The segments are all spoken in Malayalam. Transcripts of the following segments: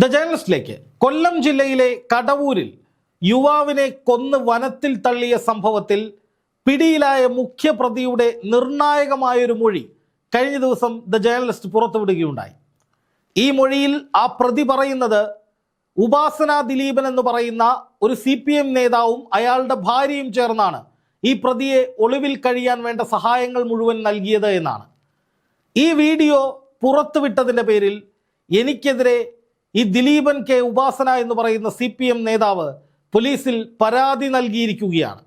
ദ ജേണലിസ്റ്റിലേക്ക്. കൊല്ലം ജില്ലയിലെ കടവൂരിൽ യുവാവിനെ കൊന്ന് വനത്തിൽ തള്ളിയ സംഭവത്തിൽ പിടിയിലായ മുഖ്യപ്രതിയുടെ നിർണായകമായൊരു മൊഴി കഴിഞ്ഞ ദിവസം ദ ജേണലിസ്റ്റ് പുറത്തുവിടുകയുണ്ടായി. ഈ മൊഴിയിൽ ആ പ്രതി പറയുന്നത് ഉപാസന ദിലീപൻ എന്ന് പറയുന്ന ഒരു സി പി എം നേതാവും അയാളുടെ ഭാര്യയും ചേർന്നാണ് ഈ പ്രതിയെ ഒളിവിൽ കഴിയാൻ വേണ്ട സഹായങ്ങൾ മുഴുവൻ നൽകിയത് എന്നാണ്. ഈ വീഡിയോ പുറത്തുവിട്ടതിന്റെ പേരിൽ എനിക്കെതിരെ ഈ ദിലീപൻ കെ ഉപാസന എന്ന് പറയുന്ന സി നേതാവ് പോലീസിൽ പരാതി നൽകിയിരിക്കുകയാണ്.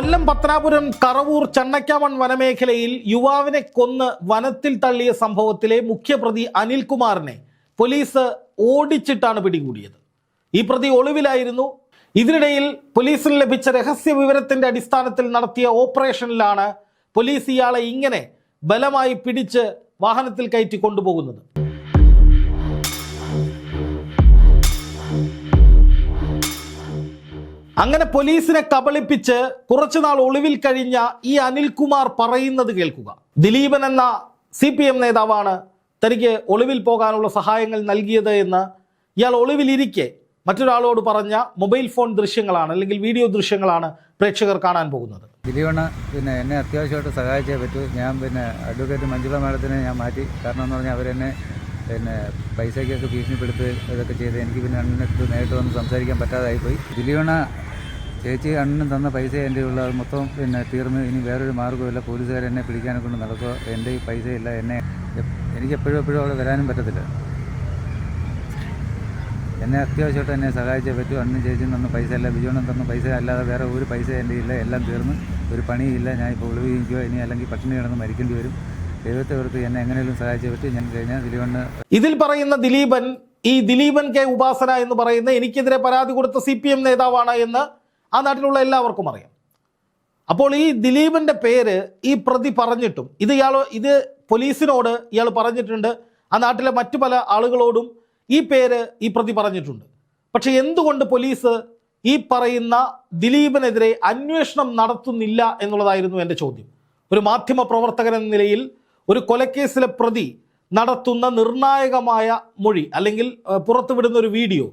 കൊല്ലം പത്രാപുരം കറവൂർ ചണ്ണക്കാമൺ വനമേഖലയിൽ യുവാവിനെ കൊന്ന് വനത്തിൽ തള്ളിയ സംഭവത്തിലെ മുഖ്യപ്രതി അനിൽകുമാറിനെ പോലീസ് ഓടിച്ചിട്ടാണ് പിടികൂടിയത്. ഈ പ്രതി ഒളിവിലായിരുന്നു. ഇതിനിടയിൽ പോലീസിന് ലഭിച്ച രഹസ്യ വിവരത്തിന്റെ അടിസ്ഥാനത്തിൽ നടത്തിയ ഓപ്പറേഷനിലാണ് പോലീസ് ഇയാളെ ഇങ്ങനെ ബലമായി പിടിച്ച് വാഹനത്തിൽ കയറ്റി കൊണ്ടുപോകുന്നത്. അങ്ങനെ പോലീസിനെ കബളിപ്പിച്ച് കുറച്ചുനാൾ ഒളിവിൽ കഴിഞ്ഞ ഈ അനിൽകുമാർ പറയുന്നത് കേൾക്കുക. ദിലീപൻ എന്ന സി പി എം നേതാവാണ് തനിക്ക് ഒളിവിൽ പോകാനുള്ള സഹായങ്ങൾ നൽകിയത് എന്ന് ഇയാൾ ഒളിവിലിരിക്കെ മറ്റൊരാളോട് പറഞ്ഞ മൊബൈൽ ഫോൺ ദൃശ്യങ്ങളാണ് അല്ലെങ്കിൽ വീഡിയോ ദൃശ്യങ്ങളാണ് പ്രേക്ഷകർ കാണാൻ പോകുന്നത്. ദിലീപണ് പിന്നെ എന്നെ അത്യാവശ്യമായിട്ട് സഹായിച്ചേ പറ്റൂ. ഞാൻ പിന്നെ അഡ്വക്കേറ്റ് മഞ്ജുള മാഡത്തിനെ ഞാൻ മാറ്റി. കാരണം എന്ന് പറഞ്ഞാൽ അവരെന്നെ പിന്നെ പൈസയ്ക്കൊക്കെ ഭീഷണിപ്പെടുത്ത് ഇതൊക്കെ ചെയ്ത് എനിക്ക് പിന്നെ അണ്ണനടുത്ത് നേരിട്ട് വന്ന് സംസാരിക്കാൻ പറ്റാതായിപ്പോയി. ദിലീപണ്ണ ചേച്ചി അണ്ണനും തന്ന പൈസ എന്റെ ഉള്ള മൊത്തം പിന്നെ തീർന്ന് ഇനി വേറൊരു മാർഗമില്ല പോലീസുകാർ എന്നെ പിടിക്കാനെ കൊണ്ട് നടക്കുക എന്റെ ഈ പൈസയില്ല എന്നെ എനിക്ക് എപ്പോഴും എപ്പോഴും അവിടെ വരാനും പറ്റത്തില്ല. എന്നെ അത്യാവശ്യമായിട്ട് എന്നെ സഹായിച്ചേ പറ്റൂ. അണ്ണൻ ചേച്ചിയും തന്ന പൈസ അല്ല ബിജോണം തന്ന പൈസ അല്ലാതെ വേറെ ഒരു പൈസ എന്റെ ഇല്ല. എല്ലാം തീർന്ന് ഒരു പണിയില്ല ഞാൻ ഇപ്പോൾ ഒളിവിരിക്കുക ഇനി അല്ലെങ്കിൽ പട്ടിണി കിടന്ന് മരിക്കേണ്ടി വരും. ദൈവത്തെ ഓർത്ത് എന്നെ എങ്ങനെയും സഹായിച്ചേ പറ്റൂ. ഞാൻ കഴിഞ്ഞാൽ ദിലീപണ് ഇതിൽ പറയുന്ന ദിലീപൻ ഈ ദിലീപൻ കെ ഉപാസന എന്ന് പറയുന്ന എനിക്കെതിരെ പരാതി കൊടുത്ത സി പി എം നേതാവാണ് എന്ന് ആ നാട്ടിലുള്ള എല്ലാവർക്കും അറിയാം. അപ്പോൾ ഈ ദിലീപിന്റെ പേര് ഈ പ്രതി പറഞ്ഞിട്ടും ഇത് ഇയാൾ ഇത് പോലീസിനോട് ഇയാൾ പറഞ്ഞിട്ടുണ്ട്. ആ നാട്ടിലെ മറ്റു പല ആളുകളോടും ഈ പേര് ഈ പ്രതി പറഞ്ഞിട്ടുണ്ട്. പക്ഷേ എന്തുകൊണ്ട് പോലീസ് ഈ പറയുന്ന ദിലീപിനെതിരെ അന്വേഷണം നടത്തുന്നില്ല എന്നുള്ളതായിരുന്നു എന്റെ ചോദ്യം. ഒരു മാധ്യമ പ്രവർത്തകൻ എന്ന നിലയിൽ ഒരു കൊലക്കേസിലെ പ്രതി നടത്തുന്ന നിർണായകമായ മൊഴി അല്ലെങ്കിൽ പുറത്തുവിടുന്ന ഒരു വീഡിയോ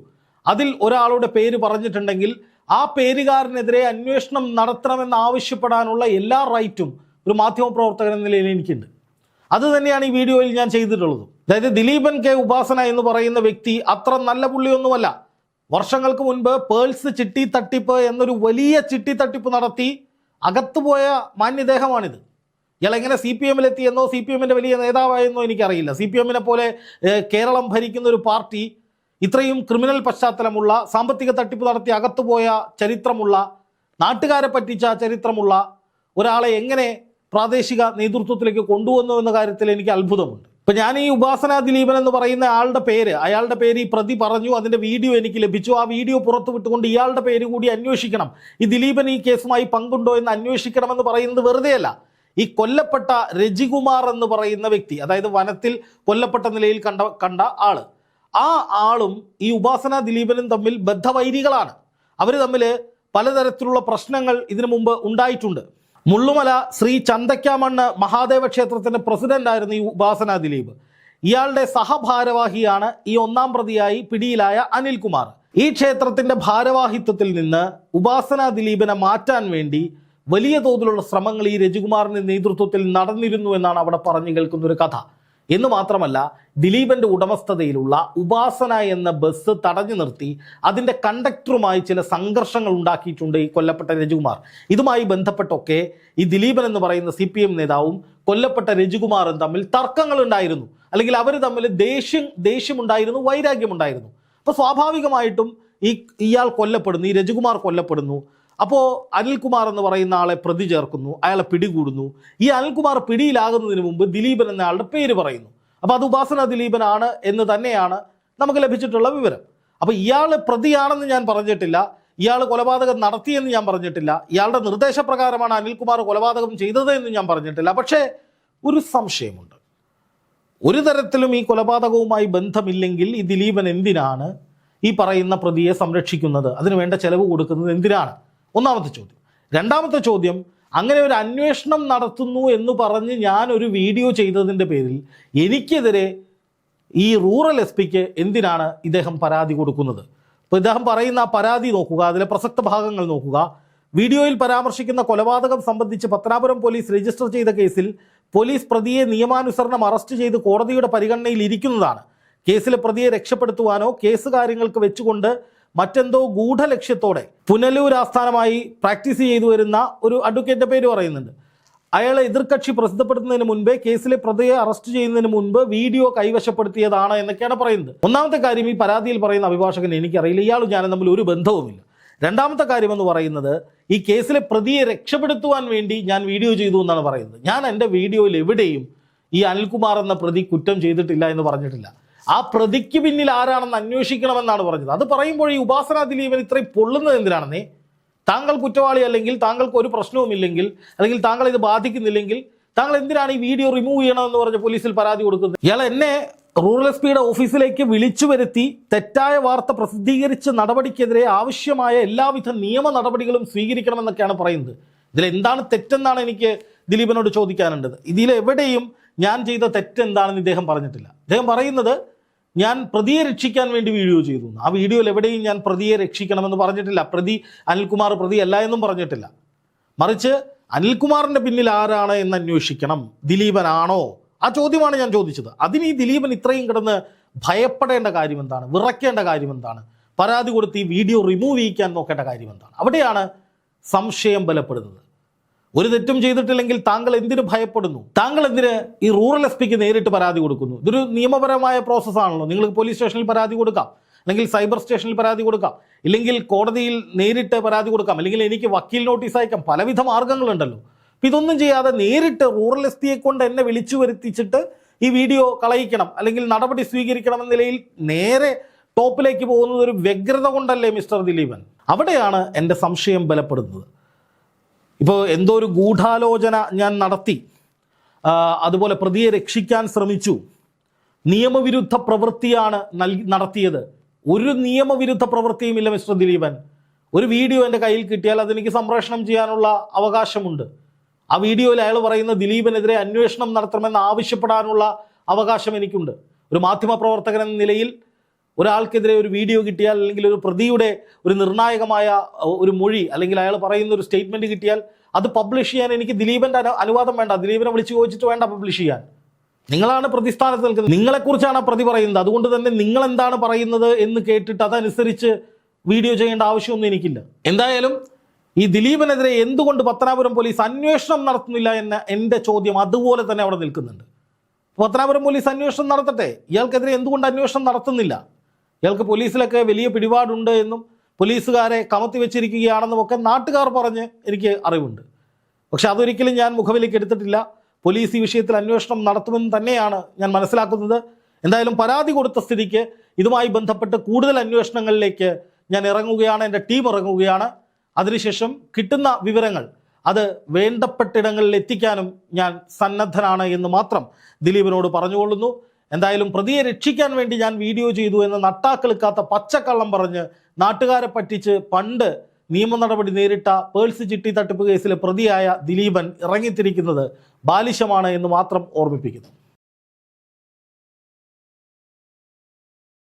അതിൽ ഒരാളുടെ പേര് പറഞ്ഞിട്ടുണ്ടെങ്കിൽ ആ പേരുകാരനെതിരെ അന്വേഷണം നടത്തണമെന്ന് ആവശ്യപ്പെടാനുള്ള എല്ലാ റൈറ്റും ഒരു മാധ്യമ പ്രവർത്തകൻ എന്ന നിലയിൽ എനിക്കുണ്ട്. അത് തന്നെയാണ് ഈ വീഡിയോയിൽ ഞാൻ ചെയ്തിട്ടുള്ളത്. അതായത് ദിലീപൻ കെ ഉപാസന എന്ന് പറയുന്ന വ്യക്തി അത്ര നല്ല പുള്ളിയൊന്നുമല്ല. വർഷങ്ങൾക്ക് മുൻപ് പേൾസ് ചിട്ടി തട്ടിപ്പ് എന്നൊരു വലിയ ചിട്ടി തട്ടിപ്പ് നടത്തി അകത്തുപോയ മാന്യദേഹമാണിത്. ഇയാൾ എങ്ങനെ സി പി എമ്മിലെത്തിയെന്നോ സി പി എമ്മിന്റെ വലിയ നേതാവായെന്നോ എനിക്കറിയില്ല. സി പി എമ്മിനെ പോലെ കേരളം ഭരിക്കുന്ന ഒരു പാർട്ടി ഇത്രയും ക്രിമിനൽ പശ്ചാത്തലമുള്ള സാമ്പത്തിക തട്ടിപ്പ് നടത്തി അകത്തുപോയ ചരിത്രമുള്ള നാട്ടുകാരെ പറ്റിച്ച ചരിത്രമുള്ള ഒരാളെ എങ്ങനെ പ്രാദേശിക നേതൃത്വത്തിലേക്ക് കൊണ്ടുവന്നു എന്ന കാര്യത്തിൽ എനിക്ക് അത്ഭുതമുണ്ട്. ഇപ്പം ഞാൻ ഈ ഉപാസന ദിലീപൻ എന്ന് പറയുന്ന ആളുടെ പേര് അയാളുടെ പേര് ഈ പ്രതി പറഞ്ഞു അതിന്റെ വീഡിയോ എനിക്ക് ലഭിച്ചു. ആ വീഡിയോ പുറത്തു വിട്ടുകൊണ്ട് ഇയാളുടെ പേര് കൂടി അന്വേഷിക്കണം. ഈ ദിലീപൻ ഈ കേസുമായി പങ്കുണ്ടോ എന്ന് അന്വേഷിക്കണമെന്ന് പറയുന്നത് വെറുതെയല്ല. ഈ കൊല്ലപ്പെട്ട രജികുമാർ എന്ന് പറയുന്ന വ്യക്തി അതായത് വനത്തിൽ കൊല്ലപ്പെട്ട നിലയിൽ കണ്ട കണ്ട ആൾ ആ ആളും ഈ ഉപാസന ദിലീപനും തമ്മിൽ ബദ്ധവൈരികളാണ്. അവർ തമ്മിൽ പലതരത്തിലുള്ള പ്രശ്നങ്ങൾ ഇതിനു മുമ്പ് ഉണ്ടായിട്ടുണ്ട്. മുള്ളുമല ശ്രീ ചന്തയ്ക്കാമണ്ണ് മഹാദേവ ക്ഷേത്രത്തിന്റെ പ്രസിഡന്റ് ആയിരുന്നു ഈ ഉപാസന ദിലീപ്. ഇയാളുടെ സഹഭാരവാഹിയാണ് ഈ ഒന്നാം പ്രതിയായി പിടിയിലായ അനിൽകുമാർ. ഈ ക്ഷേത്രത്തിന്റെ ഭാരവാഹിത്വത്തിൽ നിന്ന് ഉപാസന ദിലീപിനെ മാറ്റാൻ വേണ്ടി വലിയ തോതിലുള്ള ശ്രമങ്ങൾ ഈ രജികുമാറിന്റെ നേതൃത്വത്തിൽ നടന്നിരുന്നു എന്നാണ് അവിടെ പറഞ്ഞു കേൾക്കുന്ന ഒരു കഥ. എന്ന് മാത്രമല്ല ദിലീപന്റെ ഉടമസ്ഥതയിലുള്ള ഉപാസന എന്ന ബസ് തടഞ്ഞു നിർത്തി അതിന്റെ കണ്ടക്ടറുമായി ചില സംഘർഷങ്ങൾ ഉണ്ടാക്കിയിട്ടുണ്ട് ഈ കൊല്ലപ്പെട്ട രജികുമാർ. ഇതുമായി ബന്ധപ്പെട്ടൊക്കെ ഈ ദിലീപൻ എന്ന് പറയുന്ന സി നേതാവും കൊല്ലപ്പെട്ട രജികുമാറും തമ്മിൽ തർക്കങ്ങൾ ഉണ്ടായിരുന്നു. അല്ലെങ്കിൽ അവർ തമ്മിൽ ദേഷ്യം ദേഷ്യമുണ്ടായിരുന്നു വൈരാഗ്യമുണ്ടായിരുന്നു. അപ്പോൾ സ്വാഭാവികമായിട്ടും ഈ ഇയാൾ കൊല്ലപ്പെടുന്നു ഈ രജികുമാർ കൊല്ലപ്പെടുന്നു. അപ്പോൾ അനിൽകുമാർ എന്ന് പറയുന്ന ആളെ പ്രതി ചേർക്കുന്നു അയാളെ പിടികൂടുന്നു. ഈ അനിൽകുമാർ പിടിയിലാകുന്നതിന് മുമ്പ് ദിലീപൻ എന്ന ആളുടെ പേര് പറയുന്നു. അപ്പോൾ അത് ഉപാസന ദിലീപനാണ് എന്ന് തന്നെയാണ് നമുക്ക് ലഭിച്ചിട്ടുള്ള വിവരം. അപ്പോൾ ഇയാൾ പ്രതിയാണെന്ന് ഞാൻ പറഞ്ഞിട്ടില്ല. ഇയാൾ കൊലപാതകം നടത്തിയെന്ന് ഞാൻ പറഞ്ഞിട്ടില്ല. ഇയാളുടെ നിർദ്ദേശപ്രകാരമാണ് അനിൽകുമാർ കൊലപാതകം ചെയ്തത് എന്ന് ഞാൻ പറഞ്ഞിട്ടില്ല. പക്ഷേ ഒരു സംശയമുണ്ട്. ഒരു തരത്തിലും ഈ കൊലപാതകവുമായി ബന്ധമില്ലെങ്കിൽ ഈ ദിലീപൻ എന്തിനാണ് ഈ പറയുന്ന പ്രതിയെ സംരക്ഷിക്കുന്നത്? അതിന് വേണ്ട ചെലവ് കൊടുക്കുന്നത് എന്തിനാണ്? ഒന്നാമത്തെ ചോദ്യം. രണ്ടാമത്തെ ചോദ്യം അങ്ങനെ ഒരു അന്വേഷണം നടത്തുന്നു എന്ന് പറഞ്ഞ് ഞാൻ ഒരു വീഡിയോ ചെയ്തതിന്റെ പേരിൽ എനിക്കെതിരെ ഈ റൂറൽ എസ് പിക്ക് എന്തിനാണ് ഇദ്ദേഹം പരാതി കൊടുക്കുന്നത്? അപ്പോൾ ഇദ്ദേഹം പറയുന്ന ആ പരാതി നോക്കുക അതിലെ പ്രസക്ത ഭാഗങ്ങൾ നോക്കുക. വീഡിയോയിൽ പരാമർശിക്കുന്ന കൊലപാതകം സംബന്ധിച്ച് പത്തനാപുരം പോലീസ് രജിസ്റ്റർ ചെയ്ത കേസിൽ പോലീസ് പ്രതിയെ നിയമാനുസരണം അറസ്റ്റ് ചെയ്ത് കോടതിയുടെ പരിഗണനയിൽ ഇരിക്കുന്നതാണ്. കേസിലെ പ്രതിയെ രക്ഷപ്പെടുത്തുവാനോ കേസ് കാര്യങ്ങൾക്ക് വെച്ചുകൊണ്ട് മറ്റെന്തോ ഗൂഢലക്ഷ്യത്തോടെ പുനലൂർ ആസ്ഥാനമായി പ്രാക്ടീസ് ചെയ്തു വരുന്ന ഒരു അഡ്വക്കേറ്റിന്റെ പേര് പറയുന്നുണ്ട്. അയാളെ എതിർകക്ഷി പ്രസിദ്ധപ്പെടുത്തുന്നതിന് മുൻപേ കേസിലെ പ്രതിയെ അറസ്റ്റ് ചെയ്യുന്നതിന് മുൻപ് വീഡിയോ കൈവശപ്പെടുത്തിയതാണ് എന്നൊക്കെയാണ് പറയുന്നത്. ഒന്നാമത്തെ കാര്യം ഈ പരാതിയിൽ പറയുന്ന അഭിഭാഷകൻ എനിക്കറിയില്ല. ഇയാളും ഞാനും തമ്മിൽ ഒരു ബന്ധവുമില്ല. രണ്ടാമത്തെ കാര്യം എന്ന് പറയുന്നത് ഈ കേസിലെ പ്രതിയെ രക്ഷപ്പെടുത്തുവാൻ വേണ്ടി ഞാൻ വീഡിയോ ചെയ്തു എന്നാണ് പറയുന്നത്. ഞാൻ എന്റെ വീഡിയോയിൽ എവിടെയും ഈ അനിൽകുമാർ എന്ന പ്രതി കുറ്റം ചെയ്തിട്ടില്ല എന്ന് പറഞ്ഞിട്ടില്ല. ആ പ്രതിക്ക് പിന്നിൽ ആരാണെന്ന് അന്വേഷിക്കണമെന്നാണ് പറഞ്ഞത്. അത് പറയുമ്പോൾ ഈ ഉപാസന ദിലീപൻ ഇത്രയും പൊള്ളുന്നത് എന്തിനാണെന്നേ? താങ്കൾ കുറ്റവാളി അല്ലെങ്കിൽ താങ്കൾക്ക് ഒരു പ്രശ്നവുമില്ലെങ്കിൽ അല്ലെങ്കിൽ താങ്കൾ ഇത് ബാധിക്കുന്നില്ലെങ്കിൽ താങ്കൾ എന്തിനാണ് ഈ വീഡിയോ റിമൂവ് ചെയ്യണമെന്ന് പറഞ്ഞ് പോലീസിൽ പരാതി കൊടുക്കുന്നത്? ഇയാൾ എന്നെ റൂറൽ എസ് പിയുടെ ഓഫീസിലേക്ക് വിളിച്ചു വരുത്തി തെറ്റായ വാർത്ത പ്രസിദ്ധീകരിച്ച നടപടിക്കെതിരെ ആവശ്യമായ എല്ലാവിധ നിയമ നടപടികളും സ്വീകരിക്കണമെന്നൊക്കെയാണ് പറയുന്നത്. ഇതിൽ എന്താണ് തെറ്റെന്നാണ് എനിക്ക് ദിലീപനോട് ചോദിക്കാനുള്ളത്. ഇതിലെവിടെയും ഞാൻ ചെയ്ത തെറ്റെന്താണെന്ന് ഇദ്ദേഹം പറഞ്ഞിട്ടില്ല. ഇദ്ദേഹം പറയുന്നത് ഞാൻ പ്രതിയെ രക്ഷിക്കാൻ വേണ്ടി വീഡിയോ ചെയ്തു. ആ വീഡിയോയിൽ എവിടെയും ഞാൻ പ്രതിയെ രക്ഷിക്കണമെന്ന് പറഞ്ഞിട്ടില്ല. പ്രതി അനിൽകുമാർ പ്രതി അല്ല എന്നും പറഞ്ഞിട്ടില്ല. മറിച്ച് അനിൽകുമാറിന്റെ പിന്നിൽ ആരാണ് എന്ന് അന്വേഷിക്കണം. ദിലീപനാണോ? ആ ചോദ്യമാണ് ഞാൻ ചോദിച്ചത്. അതിന് ഈ ദിലീപൻ ഇത്രയും കിടന്ന് ഭയപ്പെടേണ്ട കാര്യം എന്താണ്? വിറയ്ക്കേണ്ട കാര്യം എന്താണ്? പരാതി കൊടുത്ത് ഈ വീഡിയോ റിമൂവ് ചെയ്യിക്കാൻ നോക്കേണ്ട കാര്യം എന്താണ്? അവിടെയാണ് സംശയം ബലപ്പെടുന്നത്. ഒരു തെറ്റും ചെയ്തിട്ടില്ലെങ്കിൽ താങ്കൾ എന്തിനു ഭയപ്പെടുന്നു? താങ്കൾ എന്തിന് ഈ റൂറൽ എസ് പിക്ക് നേരിട്ട് പരാതി കൊടുക്കുന്നു? ഇതൊരു നിയമപരമായ പ്രോസസ്സാണല്ലോ നിങ്ങൾക്ക് പോലീസ് സ്റ്റേഷനിൽ പരാതി കൊടുക്കാം. അല്ലെങ്കിൽ സൈബർ സ്റ്റേഷനിൽ പരാതി കൊടുക്കാം. ഇല്ലെങ്കിൽ കോടതിയിൽ നേരിട്ട് പരാതി കൊടുക്കാം. അല്ലെങ്കിൽ എനിക്ക് വക്കീൽ നോട്ടീസ് അയക്കാം. പലവിധ മാർഗങ്ങളുണ്ടല്ലോ. അപ്പം ഇതൊന്നും ചെയ്യാതെ നേരിട്ട് റൂറൽ എസ് പിയെ കൊണ്ട് എന്നെ വിളിച്ചു വരുത്തിച്ചിട്ട് ഈ വീഡിയോ കളയിക്കണം. അല്ലെങ്കിൽ നടപടി സ്വീകരിക്കണം എന്ന നിലയിൽ നേരെ ടോപ്പിലേക്ക് പോകുന്നത് ഒരു വ്യഗ്രത കൊണ്ടല്ലേ മിസ്റ്റർ ദിലീപൻ? അവിടെയാണ് എന്റെ സംശയം ബലപ്പെടുന്നത്. ഇപ്പോൾ എന്തോ ഒരു ഗൂഢാലോചന ഞാൻ നടത്തി. അതുപോലെ പ്രതിയെ രക്ഷിക്കാൻ ശ്രമിച്ചു. നിയമവിരുദ്ധ പ്രവൃത്തിയാണ് നൽകി നടത്തിയത്. ഒരു നിയമവിരുദ്ധ പ്രവൃത്തിയുമില്ല മിസ്റ്റർ ദിലീപൻ. ഒരു വീഡിയോ എന്റെ കയ്യിൽ കിട്ടിയാൽ അതെനിക്ക് സംപ്രേഷണം ചെയ്യാനുള്ള അവകാശമുണ്ട്. ആ വീഡിയോയിൽ അയാൾ പറയുന്ന ദിലീപിനെതിരെ അന്വേഷണം നടത്തണമെന്ന് ആവശ്യപ്പെടാനുള്ള അവകാശം എനിക്കുണ്ട്. ഒരു മാധ്യമ പ്രവർത്തകൻ എന്ന നിലയിൽ ഒരാൾക്കെതിരെ ഒരു വീഡിയോ കിട്ടിയാൽ അല്ലെങ്കിൽ ഒരു പ്രതിയുടെ ഒരു നിർണായകമായ ഒരു മൊഴി അല്ലെങ്കിൽ അയാൾ പറയുന്ന ഒരു സ്റ്റേറ്റ്മെന്റ് കിട്ടിയാൽ അത് പബ്ലിഷ് ചെയ്യാൻ എനിക്ക് ദിലീപന്റെ അനു- അനുവാദം വേണ്ട. ദിലീപിനെ വിളിച്ച് ചോദിച്ചിട്ട് വേണ്ട പബ്ലിഷ് ചെയ്യാൻ. നിങ്ങളാണ് പ്രതിസ്ഥാനത്ത് നിൽക്കുന്നത്. നിങ്ങളെക്കുറിച്ചാണ് പ്രതി പറയുന്നത്. അതുകൊണ്ട് തന്നെ നിങ്ങൾ എന്താണ് പറയുന്നത് എന്ന് കേട്ടിട്ട് അതനുസരിച്ച് വീഡിയോ ചെയ്യേണ്ട ആവശ്യമൊന്നും എനിക്കില്ല. എന്തായാലും ഈ ദിലീപിനെതിരെ എന്തുകൊണ്ട് പത്തനാപുരം പോലീസ് അന്വേഷണം നടത്തുന്നില്ല എന്ന എന്റെ ചോദ്യം അതുപോലെ തന്നെ അവിടെ നിൽക്കുന്നുണ്ട്. പത്തനാപുരം പോലീസ് അന്വേഷണം നടത്തട്ടെ. ഇയാൾക്കെതിരെ എന്തുകൊണ്ട് അന്വേഷണം നടത്തുന്നില്ല? ഇയാൾക്ക് പോലീസിലൊക്കെ വലിയ പിടിപാടുണ്ട് എന്നും പോലീസുകാരെ കമത്തി വെച്ചിരിക്കുകയാണെന്നും ഒക്കെ നാട്ടുകാർ പറഞ്ഞ് എനിക്ക് അറിവുണ്ട്. പക്ഷെ അതൊരിക്കലും ഞാൻ മുഖവിലേക്ക് എടുത്തിട്ടില്ല. പോലീസ് ഈ വിഷയത്തിൽ അന്വേഷണം നടത്തുമെന്ന് തന്നെയാണ് ഞാൻ മനസ്സിലാക്കുന്നത്. എന്തായാലും പരാതി കൊടുത്ത സ്ഥിതിക്ക് ഇതുമായി ബന്ധപ്പെട്ട് കൂടുതൽ അന്വേഷണങ്ങളിലേക്ക് ഞാൻ ഇറങ്ങുകയാണ് എന്റെ ടീം ഇറങ്ങുകയാണ്. അതിനുശേഷം കിട്ടുന്ന വിവരങ്ങൾ അത് വേണ്ടപ്പെട്ടിടങ്ങളിൽ എത്തിക്കാനും ഞാൻ സന്നദ്ധനാണ് എന്ന് മാത്രം ദിലീപിനോട് പറഞ്ഞുകൊള്ളുന്നു. എന്തായാലും പ്രതിയെ രക്ഷിക്കാൻ വേണ്ടി ഞാൻ വീഡിയോ ചെയ്തു എന്ന് നട്ടാക്കെളുക്കാത്ത പച്ചക്കള്ളം പറഞ്ഞ് നാട്ടുകാരെ പറ്റിച്ച് പണ്ട് നിയമ നടപടി നേരിട്ട പേഴ്സ് ചിട്ടി തട്ടിപ്പ് കേസിലെ പ്രതിയായ ദിലീപൻ ഇറങ്ങിത്തിരിക്കുന്നത് ബാലിശമാണ് എന്ന് മാത്രം ഓർമ്മിപ്പിക്കുന്നു.